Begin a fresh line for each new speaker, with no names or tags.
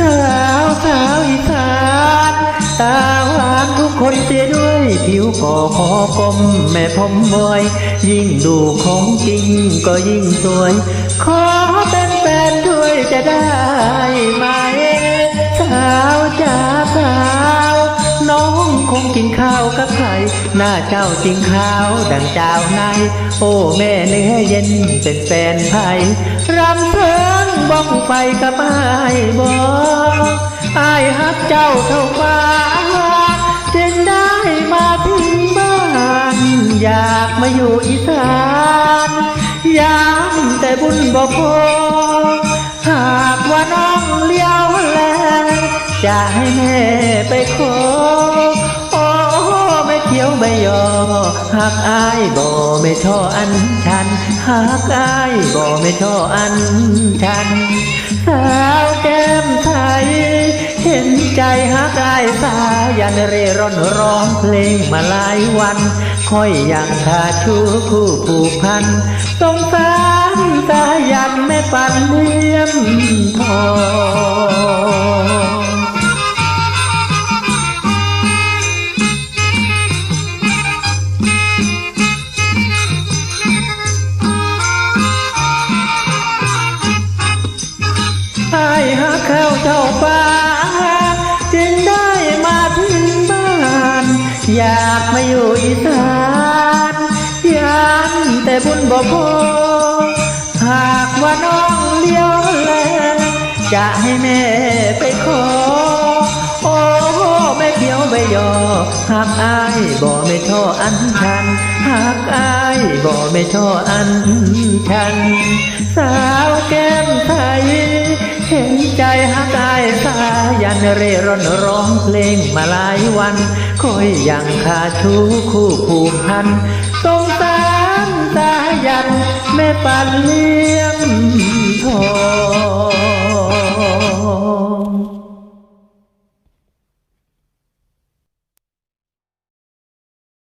สาวสาวอีสานตาหวานทุกคนเสียด้วย ผิวก่อคอกลมแม่ผมมวยยิ่งดูของจริงก็ยิ่งสวย ขอเป็นแฟนด้วยจะได้ไหม สาวจ้าสาวน้องคงกินข้าวกับไข่หน้าเจ้าจริงขาวดังเจ้านายโอ้แม่เนื้อเย็นเป็นแฟนไผ่รำเพอ ไฟกับไอ้บอกไอ้ฮักเจ้าเท่าฟ้าจึงได้มาถึงบ้านอยากมาอยู่อีสานยามแต่บุญบ่พอหากว่าน้องเลี้ยวแลจะให้แม่ไปขอโอ้ไม่เขียวไม่ยอหากอายบ่ไม่ท่ออันชันหากอายบ่ไม่ท่ออันชัน สาวแก้มไทยเห็นใจหักอายสายันเร่ร่อนร้องเพลงมาหลายวัน ค่อยยังขาดชูคู่ผูกพันสงสารสายันแม่ปันเลี่ยมทอง ข้าวเจ้าฟ้าจึงได้มาถึงบ้าน อยากมาอยู่อีสานยันแต่บุญบ่พอหากว่าน้องเลี้ยวแลจะให้แม่ไปขอ โอ้แม่เขียวใบยอหากอายบ่ไม่ท่ออันชันหากอายบ่ไม่ท่ออันชันสา ใจหักอายสายันเร่ร่อนร้องเพลงมาหลายวันคอยยังขาชูคู่ผูกพันต้องตามตายันแม่ปันเลี้ย